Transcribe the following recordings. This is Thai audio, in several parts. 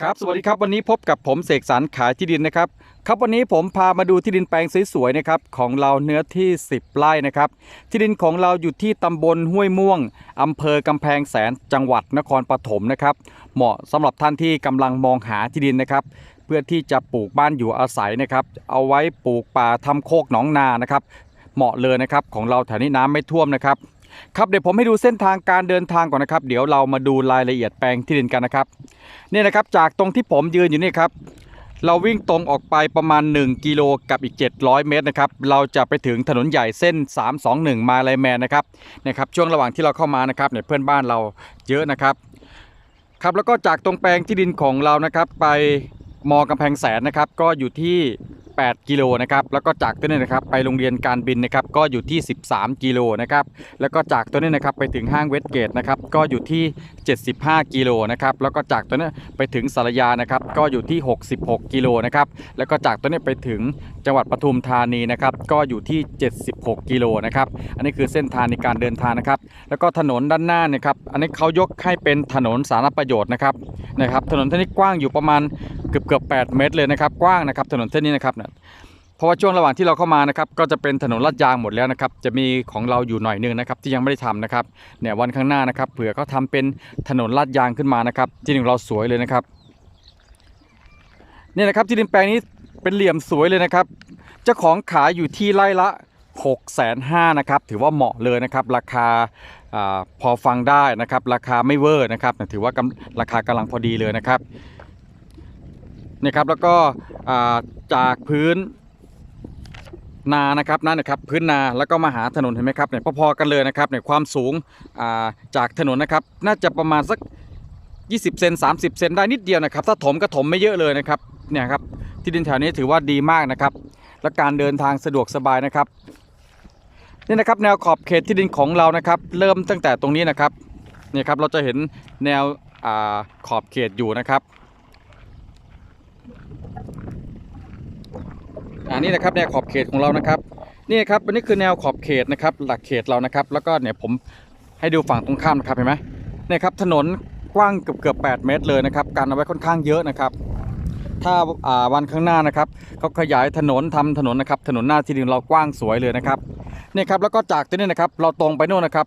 ครับสวัสดีครับวันนี้พบกับผมเสกสรรขายที่ดินนะครับครับวันนี้ผมพามาดูที่ดินแปลงสวยๆนะครับของเราเนื้อที่ 10 ไร่นะครับที่ดินของเราอยู่ที่ตำบลห้วยม่วงอำเภอกำแพงแสนจังหวัดนครปฐมนะครับเหมาะสำหรับท่านที่กำลังมองหาที่ดินนะครับเพื่อที่จะปลูกบ้านอยู่อาศัยนะครับเอาไว้ปลูกป่าทำโคกหนองนานะครับเหมาะเลยนะครับของเราแถวนี้น้ำไม่ท่วมนะครับ ครับเดี๋ยวผมให้ดูเส้นทางการเดินทางก่อนนะครับ เดี๋ยวเรามาดูรายละเอียดแปลงที่ดินกันนะครับเนี่ยนะครับจากตรงที่ผมยืนอยู่นี่ครับเราวิ่งตรงออกไปประมาณ 1 กิโลกับอีก 700 เมตรนะครับ เราจะไปถึงถนนใหญ่เส้น 321 มาลายแมนนะครับนะครับ ช่วงระหว่างที่เราเข้ามานะครับเนี่ยเพื่อนบ้านเราเยอะนะครับ ครับแล้วก็จากตรงแปลงที่ดินของเรานะครับ ไปมอกำแพงแสนนะครับ ก็อยู่ที่ 8 กิโลนะครับแล้วก็จากตัวนี้นะครับไปโรงเรียนการบินนะครับก็อยู่ที่ 13 กิโลนะครับแล้วก็จากตัวนี้นะครับไปถึงห้างเวสเกตนะครับก็อยู่ที่ 75 กิโลนะครับแล้วก็จากตัวนี้ไปถึงสารยานะครับก็อยู่ที่ 66 กิโลนะครับแล้วก็จากตัวนี้ไปถึงจังหวัดปทุมธานีนะครับก็อยู่ที่ 76 กิโลนะครับอันนี้คือเส้นทางในการเดินทางนะครับแล้วก็ถนนด้านหน้าเนี่ยครับอันนี้เขายกให้เป็นถนนสาธารณประโยชน์นะครับนะครับถนนเส้นนี้กว้างอยู่ประมาณเกือบเกือบ8เมตรเลยนะครับกว้างนะครับถนนเส้นนี้นะครับเพราะว่าช่วงระหว่างที่เราเข้ามานะครับก็จะเป็นถนนลาดยางหมดแล้วนะครับจะมีของเราอยู่หน่อยนึงนะครับที่ยังไม่ได้ทำนะครับเนี่ยวันข้างหน้านะครับเผื่อเขาทำเป็นถนนลาดยางขึ้นมานะครับที่ดินของเราสวยเลยนะครับเนี่ยนะครับที่ดินแปลงนี้เป็นเหลี่ยมสวยเลยนะครับเจ้าของขายอยู่ที่ไร่ละ6 5 0 0 0นะครับถือว่าเหมาะเลยนะครับ ราคาอพอฟังได้นะครับ ราคาไม่เวอร์นะครับถือว่าราคากำลังพอดีเลยนะครับ นี่ครับแล้วก็จากพื้นนานะครับนั่นนะครับพื้นนาแล้วก็มาหาถนนเห็นไหมครับเนี่ยพอๆกันเลยนะครับเนี่ยความสูงาจากถนนนะครับ น่าจะประมาณสัก 20 เซน30 เซนได้นิดเดียวนะครับ ถ้าถมก็ถมไม่เยอะเลยนะครับเนี่ยครับที่ดินแถวนี้ถือว่าดีมากนะครับ และการเดินทางสะดวกสบายนะครับนี่นะครับแนวขอบเขตที่ดินของเรานะครับ เริ่มตั้งแต่ตรงนี้นะครับเนี่ยครับเราจะเห็นแนวอขอบเขตอยู่นะครับ อันนี้นะครับแนวขอบเขตของเรานะครับนี่ครับอันนี้คือแนวขอบเขตนะครับ หลักเขตเรานะครับ แล้วก็เนี่ยผมให้ดูฝั่งตรงข้ามนะครับเห็นไหมเนี่ยครับถนนกว้างเกือบเกือบ8เมตรเลยนะครับการเอาไว้ค่อนข้างเยอะนะครับ ถ้าาวันข้างหน้านะครับเขาขยายถนนทำถนนนะครับ ถนนหน้าที่ดินเรากว้างสวยเลยนะครับเนี่ยครับแล้วก็จากที่นี่นะครับ เราตรงไปโน่นนะครับ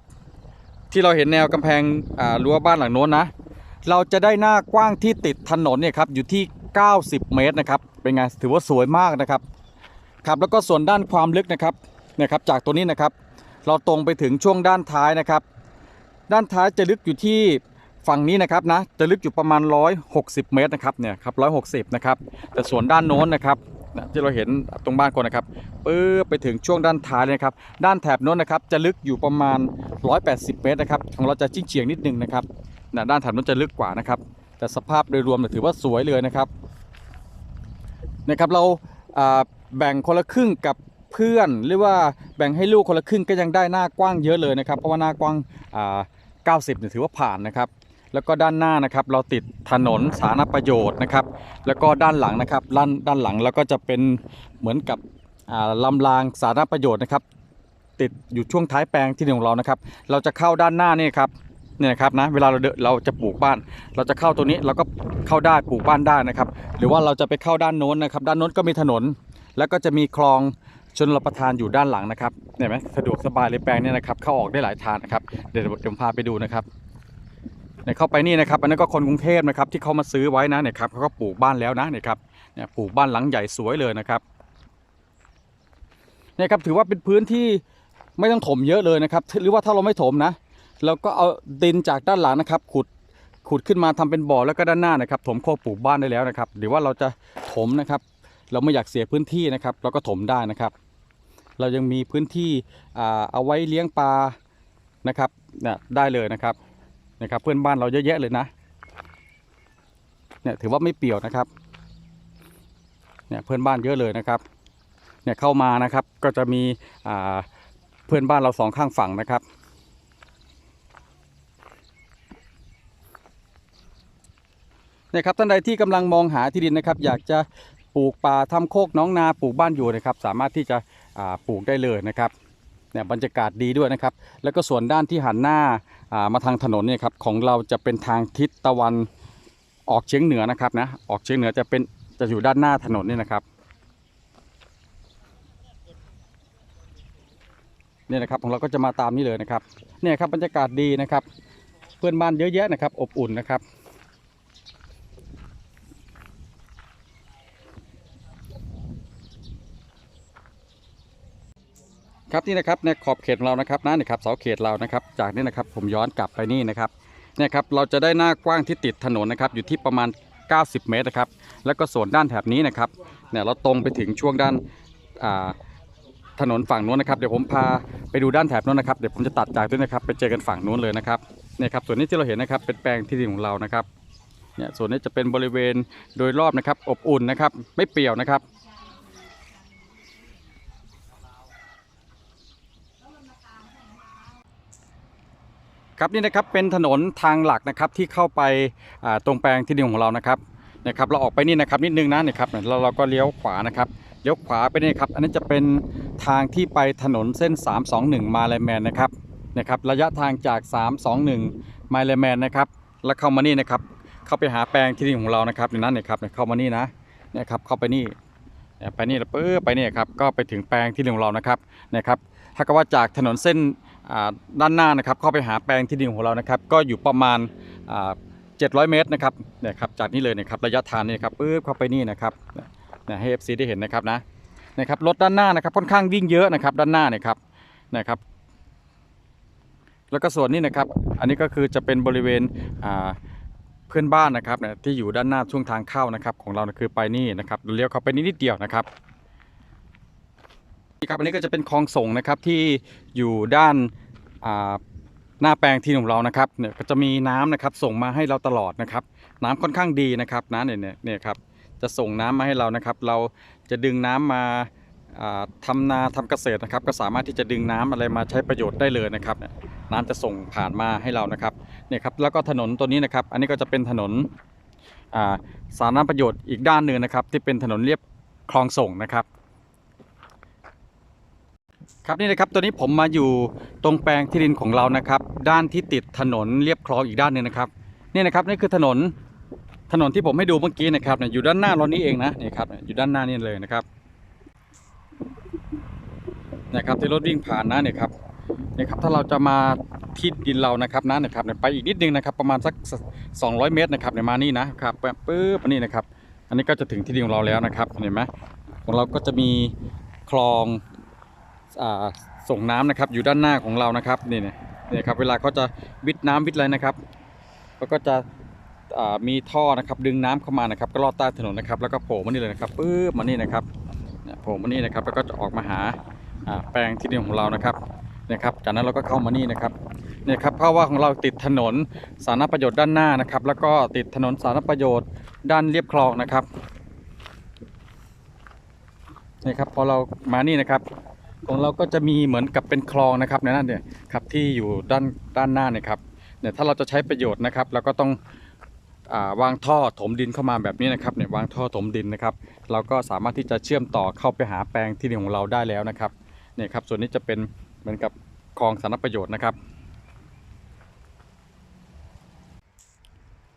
ที่เราเห็นแนวกำแพงรั้วบ้านหลังโน้นนะ เราจะได้หน้ากว้างที่ติดถนนเนี่ยครับอยู่ที่ 90 เมตรนะครับ เป็นไงถือว่าสวยมากนะครับครับแล้วก็ส่วนด้านความลึกนะครับเนี่ยครับ จากตัวนี้นะครับ เราตรงไปถึงช่วงด้านท้ายนะครับ ด้านท้ายจะลึกอยู่ที่ฝั่งนี้นะครับนะจะลึกอยู่ประมาณ 160 เมตรนะครับเนี่ยครับ160 นะครับ แต่ส่วนด้านโน้นนะครับที่เราเห็นตรงบ้านคนนะครับปื้อไปถึงช่วงด้านท้ายเลยนะครับ ด้านแถบโน้นนะครับ จะลึกอยู่ประมาณ 180 เมตรนะครับของเราจะจิ้งเฉียงนิดนึงนะครับ นะด้านถบโน้นจะลึกกว่านะครับ แต่สภาพโดยรวมถือว่าสวยเลยนะครับนะครับเราาแบ่งคนละครึ่งกับเพื่อนหรือว่าแบ่งให้ลูกคนละครึ่งก็ยังได้หน้ากว้างเยอะเลยนะครับ เพราะว่าหน้ากว้างา90เนี่ยถือว่าผ่านนะครับ แล้วก็ด้านหน้านะครับเราติดถนนสาธารณประโยชน์นะครับ แล้วก็ด้านหลังนะครับด้านด้านหลังแล้วก็จะเป็นเหมือนกับลำรางสาธารณประโยชน์นะครับ ติดอยู่ช่วงท้ายแปลงที่ดินของเรานะครับ เราจะเข้าด้านหน้านี่ครับ เนี่ยนะครับนะเวลาเราเดินเราจะปลูกบ้าน เราจะเข้าตัวนี้เราก็เข้าได้ปลูกบ้านได้นะครับ หรือว่าเราจะไปเข้าด้านโน้นนะครับ ด้านโน้นก็มีถนน แล้วก็จะมีคลองชนรประทานอยู่ด้านหลังนะครับเห็นไหมสะดวกสบายเลยแปลงเนี่ยนะครับ เข้าออกได้หลายทางนะครับเดี๋ยวเดี๋ยวผมพาไปดูนะครับเนี่ยเข้าไปนี่นะครับอันนั้นก็คนกรุงเทพนะครับที่เขามาซื้อไว้นะเนี่ยครับเขาก็ปลูกบ้านแล้วนะเนี่ยครับเนี่ยปลูกบ้านหลังใหญ่สวยเลยนะครับเนี่ยครับถือว่าเป็นพื้นที่ไม่ต้องถมเยอะเลยนะครับ หรือว่าถ้าเราไม่ถมนะ เราก็เอาดินจากด้านหลังนะครับ ขุดขุดขึ้นมาทำเป็นบ่อแล้วก็ด้านหน้านะครับ ถมโคปลูกบ้านได้แล้วนะครับ หรือว่าเราจะถมนะครับ เราไม่อยากเสียพื้นที่นะครับ เราก็ถมได้นะครับ เรายังมีพื้นที่เอาไว้เลี้ยงปลานะครับเนี่ยได้เลยนะครับนะครับ เพื่อนบ้านเราเยอะแยะเลยนะเนี่ยถือว่าไม่เปี่ยวนะครับเนี่ยเพื่อนบ้านเยอะเลยนะครับเนี่ยเข้ามานะครับก็จะมีเพื่อนบ้านเราสองข้างฝั่งนะครับ นี่ยครับท่านใดที่กำลังมองหาที่ดินนะครับ อยากจะปลูกป่าทำโคกน้องนาปลูกบ้านอยู่นะครับ สามารถที่จะปลูกได้เลยนะครับเนี่ยบรรยากาศดีด้วยนะครับ แล้วก็ส่วนด้านที่หันหน้าามาทางถนนเนี่ยครับของเราจะเป็นทางทิศตะวันออกเฉียงเหนือนะครับนะออกเฉียงเหนือจะเป็นจะอยู่ด้านหน้าถนนนี่นะครับเนี่ยนะครับของเราก็จะมาตามนี้เลยนะครับเนี่ยครับบรรยากาศดีนะครับ เพื่อนบ้านเยอะแยะนะครับ อบอุ่นนะครับ ครับนี่นะครับในขอบเขตเรานะครับนะนี่ครับเสาเขตเรานะครับ จากนี้นะครับผมย้อนกลับไปนี่นะครับเนี่ยครับเราจะได้หน้ากว้างที่ติดถนนนะครับอยู่ที่ประมาณ 90 เมตรนะครับ แล้วก็ส่วนด้านแถบนี้นะครับเนี่ยเราตรงไปถึงช่วงด้านถนนฝั่งนู้นนะครับเดี๋ยวผมพาไปดูด้านแถบนู้นนะครับเดี๋ยวผมจะตัดจากด้วยนะครับ ไปเจอกันฝั่งนู้นเลยนะครับเนี่ยครับส่วนนี้ที่เราเห็นนะครับเป็นแปลงที่ดินของเรานะครับเนี่ยส่วนนี้จะเป็นบริเวณโดยรอบนะครับอบอุ่นนะครับไม่เปี่ยวนะครับ ครับนี่นะครับเป็นถนนทางหลักนะครับที่เข้าไปตรงแปลงที่ดินของเรานะครับนะครับเราออกไปนี่นะครับนิดนึงนะนี่ครับเราเราก็เลี้ยวขวานะครับเลี้ยวขวาไปนี่ครับอันนี้จะเป็นทางที่ไปถนนเส้น 321 มาเลแมนนะครับนะครับระยะทางจาก 321 มาเลแมนนะครับแล้วเข้ามานี่นะครับเข้าไปหาแปลงที่ดินของเรานะครับในนั้นนี่ยครับเข้ามานี่นะเนี่ยครับเข้าไปนี่ไปนี่แล้วปื้อไปนี่ครับก็ไปถึงแปลงที่ดินของเรานะครับนะครับถ้าก็ว่าจากถนนเส้น ด้านหน้านะครับเข้าไปหาแปลงที่ดินของเรานะครับ ก็อยู่ประมาณ700 เมตรนะครับเนี่ยครับจากนี้เลยนะครับระยะทางนี่ครับปึ๊บเข้าไปนี่นะครับเนี่ยให้ FC ได้เห็นนะครับนะนะครับรถด้านหน้านะครับค่อนข้างวิ่งเยอะนะครับด้านหน้าเนี่ยครับนะครับ แล้วก็ส่วนนี้นะครับ อันนี้ก็คือจะเป็นบริเวณเพื่อนบ้านนะครับเนี่ยที่อยู่ด้านหน้าช่วงทางเข้านะครับ ของเราคือไปนี่นะครับเลี้ยวเข้าไปนิดเดียวนะครับ ครับอันนี้ก็จะเป็นคลองส่งนะครับที่อยู่ด้านหน้าแปลงที่ของเรานะครับเนี่ยก็จะมีน้ำนะครับส่งมาให้เราตลอดนะครับ น้ำค่อนข้างดีนะครับน้ำเนี่ยเนี่ยเนี่ยครับจะส่งน้ำมาให้เรานะครับ เราจะดึงน้ำมาอ่าทำนาทำเกษตรนะครับ ก็สามารถที่จะดึงน้ำอะไรมาใช้ประโยชน์ได้เลยนะครับนี่ยน้ำจะส่งผ่านมาให้เรานะครับเนี่ยครับแล้วก็ถนนตัวนี้นะครับ อันนี้ก็จะเป็นถนนสาธารณประโยชน์อีกด้านหนึ่งนะครับ ที่เป็นถนนเรียบคลองส่งนะครับ ครับนี่นะครับตัวนี้ผมมาอยู่ตรงแปลงที่ดินของเรานะครับ ด้านที่ติดถนนเรียบคลองอีกด้านหนึ่งนะครับนี่นะครับนี่คือถนนถนนที่ผมให้ดูเมื่อกี้นะครับเนี่ยอยู่ด้านหน้าเรานี้เองนะนี่ครับอยู่ด้านหน้านี่เลยนะครับนะครับที่รถวิ่งผ่านนะเนี่ยครับเนี่ยครับถ้าเราจะมาที่ดินเรานะครับนะเนี่ยครับไปอีกนิดนึงนะครับ ประมาณสัก 200 เมตรนะครับเนี่ยมานี่นะครับปึ๊บนนี้นะครับ อันนี้ก็จะถึงที่ดินของเราแล้วนะครับเห็นไหมของเราก็จะมีคลอง ส่งน้ำนะครับ อยู่ด้านหน้าของเรานะครับนี่เนี่ยนี่ครับเวลาเขาจะวิทน้ำวิทอะไรนะครับเขาก็จะมีท่อนะครับ ดึงน้ำเข้ามานะครับ ก็ลอดใต้ถนนนะครับ แล้วก็โผล่มานี่เลยนะครับปื๊บมานี่นะครับโผล่มานี่นะครับ แล้วก็จะออกมาหาแปลงที่ดินของเรานะครับนี่ครับ จากนั้นเราก็เข้ามานี่นะครับเนี่ยครับเพราะว่าของเราติดถนนสาธารณประโยชน์ด้านหน้านะครับ แล้วก็ติดถนนสาธารณประโยชน์ด้านเรียบคลองนะครับนี่ครับพอเรามานี่นะครับ ของเราก็จะมีเหมือนกับเป็นคลองนะครับในนั้นเนี่ยครับที่อยู่ด้านด้านหน้าเนี่ยครับเนี่ยถ้าเราจะใช้ประโยชน์นะครับเราก็ต้องอวางท่อถมดินเข้ามาแบบนี้นะครับเนี่ยวางท่อถมดินนะครับ เราก็สามารถที่จะเชื่อมต่อเข้าไปหาแปลงที่ดินของเราได้แล้วนะครับเนี่ยครับส่วนนี้จะเป็นเหมือนกับคลองสาธารณประโยชน์นะครับ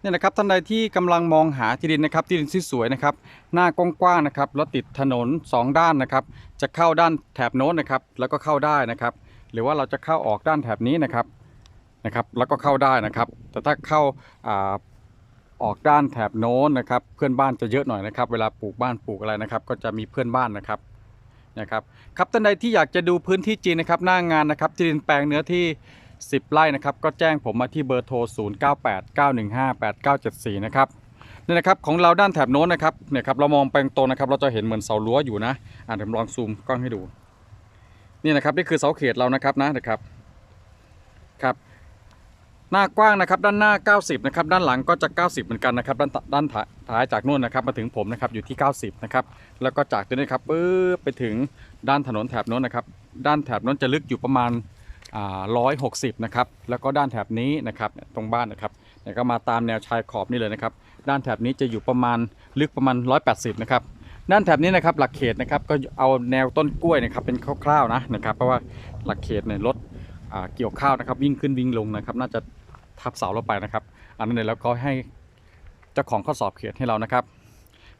เนี่ยนะครับท่านใดที่กำลังมองหาที่ดินนะครับที่ดินที่สวยนะครับหน้ากว้างๆนะครับแล้วติดถนนสองด้านนะครับ จะเข้าด้านแถบโน้นนะครับ แล้วก็เข้าได้นะครับ หรือว่าเราจะเข้าออกด้านแถบนี้นะครับนะครับ แล้วก็เข้าได้นะครับ แต่ถ้าเข้าอาออกด้านแถบโน้นนะครับ เพื่อนบ้านจะเยอะหน่อยนะครับ เวลาปลูกบ้านปลูกอะไรนะครับ ก็จะมีเพื่อนบ้านนะครับนะครับครับท่านใดที่อยากจะดูพื้นที่จริงนะครับ หน้างานนะครับที่ดินแปลงเนื้อที่ 10 ไร่นะครับก็แจ้งผมมาที่เบอร์โทร 0989158974 นะครับนี่นะครับของเราด้านแถบโน้นนะครับเนี่ยครับเรามองไปตรงนะครับเราจะเห็นเหมือนเสารั้วอยู่นะอ่าเดี๋ยวผมลองซูมกล้องให้ดูนี่นะครับนี่คือเสาเขตเรานะครับนะนะครับครับหน้ากว้างนะครับด้านหน้า 90 นะครับด้านหลังก็จะ 90 เหมือนกันนะครับด้านด้านท้ายจากนู่นนะครับมาถึงผมนะครับอยู่ที่ 90 นะครับแล้วก็จากตัวนี้ครับปึ๊บไปถึงด้านถนนแถบโน้นนะครับด้านแถบโน้นจะลึกอยู่ประมาณ 160 นะครับ แล้วก็ด้านแถบนี้นะครับตรงบ้านนะครับเนี่ยก็มาตามแนวชายขอบนี่เลยนะครับ ด้านแถบนี้จะอยู่ประมาณลึกประมาณ 180 นะครับ ด้านแถบนี้นะครับหลักเขตนะครับก็เอาแนวต้นกล้วยนะครับเป็นคร่าวๆนะนะครับ เพราะว่าหลักเขตเนี่ยรถเกี่ยวข้าวนะครับ วิ่งขึ้นวิ่งลงนะครับ น่าจะทับเสาเราไปนะครับ อันนั้นเนี่ยแล้วก็ให้เจ้าของข้อสอบเขตให้เรานะครับ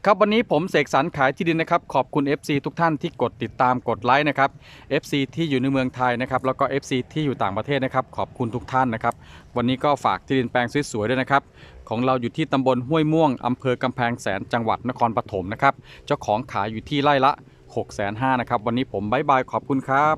ครับวันนี้ผมเสกสรรขายที่ดินนะครับขอบคุณ FC ทุกท่านที่กดติดตามกดไลค์นะครับ FC ที่อยู่ในเมืองไทยนะครับแล้วก็ FC ที่อยู่ต่างประเทศนะครับขอบคุณทุกท่านนะครับวันนี้ก็ฝากที่ดินแปลงสวยๆด้วยนะครับของเราอยู่ที่ตำบลห้วยม่วงอำเภอกำแพงแสนจังหวัดนครปฐมนะครับเจ้าของขายอยู่ที่ไร่ละ6 5 0 0 0นะครับวันนี้ผมบายบายขอบคุณครับ